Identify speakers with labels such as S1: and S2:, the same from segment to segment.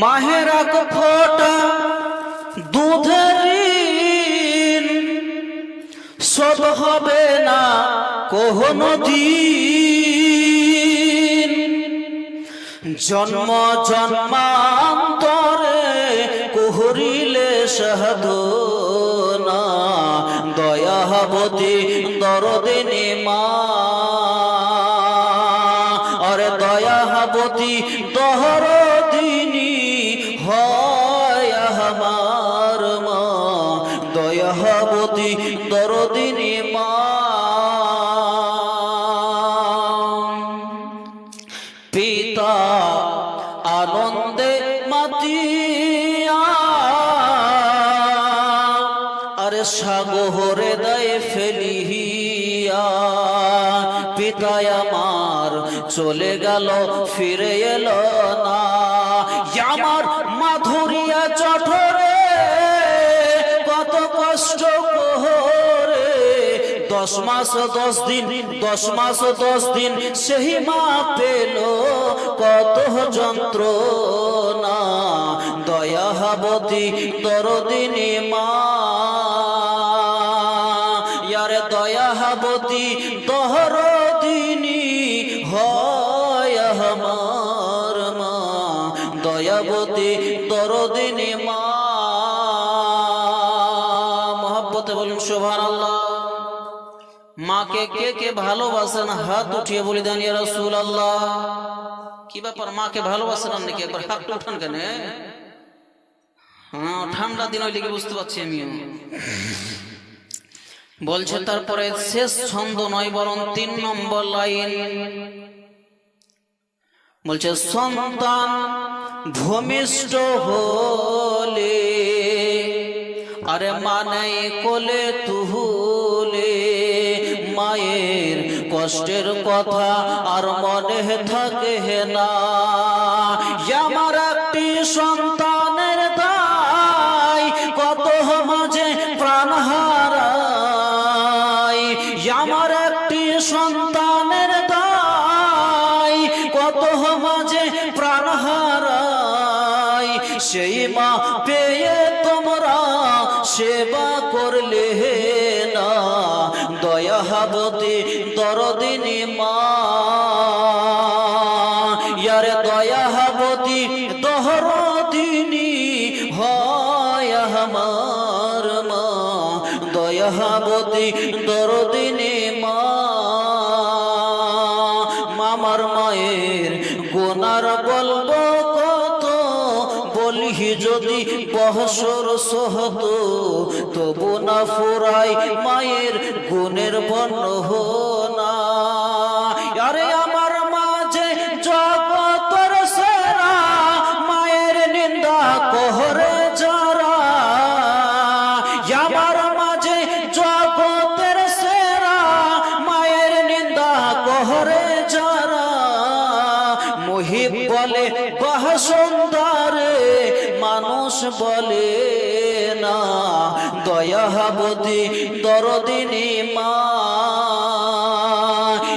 S1: মাহের এক ফোটা দুধের শোধ হবে না কোনো দিন। জন্ম জন্মান্তরে কুহরিলে সাধনা দয়াবতী দরদিনী মা। আরে দয়াবতী দহরদিনী পিতা আনন্দে ফেলিয়া পিতায় আমার চলে গেল ফিরে এলো না। দশ মাস দশ দিন, দশ মাস দশ দিন সেই মা পেল কত যন্ত্র যন্ত্রণা দয়াবতী দরদিনী মা। ইয়ারে দয়াবতী দহরদিনী হয় আমার মা। দয়াবতী দরদিনী মা। মহাব্বতে বলুন শোভান আল্লাহ মাকে কে কে ভালোবাসেন? হাত উঠিয়ে বলি দেন রাসূল আল্লাহ কি ব্যাপার, মাকে ভালোবাসেন আপনি কি একবার হাতটা উঠান কেন? হ্যাঁ ঠান্ডা দিন হইলে কি বুঝতে পারছি আমি বলছে, তারপরে শেষ ছন্দ নয়, বরং তিন নম্বর লাইন। বলছে, সন্তান ভূমিষ্ঠ হলে, আরে মানে কোলে তুহুলে মায়ের কষ্টের কথা আর মনে থাকে না। আমার একটি সন্তানের দায়, কত মাঝে প্রাণ হারাই। আমার একটি সন্তানের দায়, কত মাঝে প্রাণ হারাই। সেই মা পেয়ে তোমরা সেবা করলে। ইয়ারে দয়াবতী দহরদিনী হয় আমার মা। দয়াবতী দরদিনী মা। মামার মায়ের গোনার বলব কত বলি যদি বহসর সহত, তবু না ফুরাই মায়ের গুণের বর্ণ না। মহিব বলে, বহ সুন্দর, মানুষ বলে না। দয়া দয়াবতী দরদিনী মা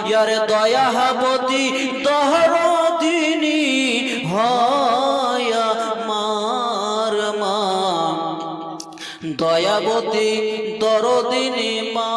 S1: দয়া দয়াবতী দহরদিনী হয় মার মা। দয়াবতী দরদিনী মা